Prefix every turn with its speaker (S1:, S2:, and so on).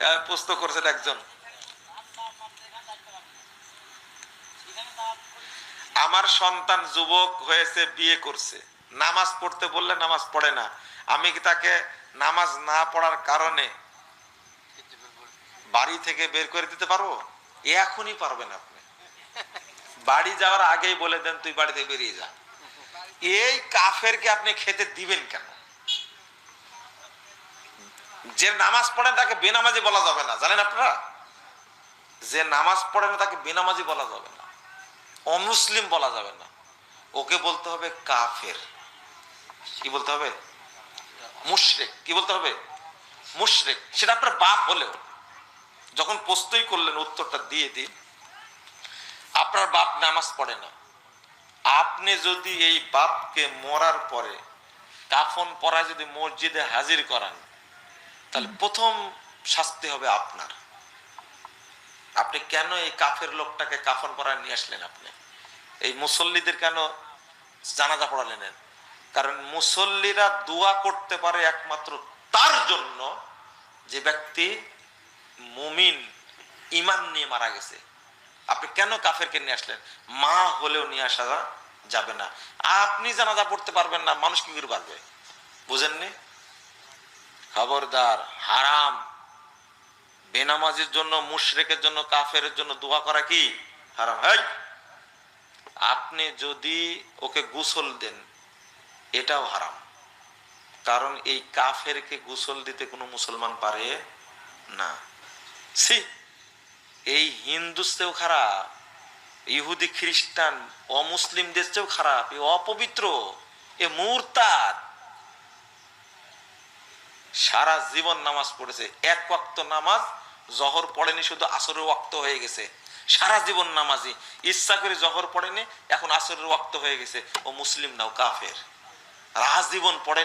S1: প্রশ্ন করেছেন একজন। আমার সন্তান যুবক হয়েছে, বিয়ে করছে। নামাজ পড়তে বললে নামাজ পড়ে না। আমি কি তাকে নামাজ না পড়ার কারণে বাড়ি থেকে বের করে দিতে পারব? এখনই পারবেন আপনি। বাড়ি যাওয়ার আগেই বলে দেন, তুই বাড়ি থেকে বেরিয়ে যা। এই কাফেরকে আপনি খেতে দিবেন কেন? যে নামাজ পড়ে তাকে বেনামাজি বলা যাবে না, জানেন আপনারা? যে নামাজ পড়ে না তাকে বেনামাজি বলা যাবে না, অমুসলিম বলা যাবে না। ওকে বলতে হবে কাফের। কি বলতে হবে? মুশরেক। কি বলতে হবে? মুশরেক। সেটা আপনার বাপ হলেও যখন প্রস্তুই করলেন, উত্তরটা দিয়ে দিন। আপনার বাপ নামাজ পড়ে না। আপনি যদি এই বাপকে মরার পরে কাফন পরায় যদি মসজিদে হাজির করান তাহলে প্রথম শাস্তি হবে আপনার। আপনি কেন এই কাফের লোকটাকে কাফন পরায় নিয়ে আসলেন আপনি? এই মুসল্লিদের কেন জানাজা পড়ালেন? কারণ মুসল্লিরা দোয়া করতে পারে একমাত্র তার জন্য যে ব্যক্তি মুমিন ইমান নিয়ে মারা গেছে। আপনি কেন কাফেরকে নিয়ে আসলেন? মা হলেও নিয়ে আসা যাবে না। আপনি জানাজা পড়তে পারবেন না, মানুষ কি করে পারবে? বুঝেননি? খবরদার। হারাম। বেনামাজির জন্য, মুশরেকের জন্য কাফের জন্য দোয়া করা কি? হারাম। হয় আপনি যদি ওকে গোসল দেন, এটাও হারাম। কারণ এই কাফেরকে গোসল দিতে কোনো মুসলমান পারে না। এই হিন্দুর চেয়েও খারাপ, ইহুদি খ্রিস্টান, অমুসলিমদের চেয়েও খারাপ, এ অপবিত্র, এ মুরতাদ। সারা জীবন নামাজ পড়েছে। এক ওয়াক্ত নামাজ, জহর পড়েনি, শুধু আসরের ওয়াক্ত হয়ে গেছে। সারা জীবন নামাজি। ইচ্ছা করে জহর পড়েনি, এখন আসরের ওয়াক্ত হয়ে গেছে। ও মুসলিম নাও কাফের। রাজীবন পড়েনি।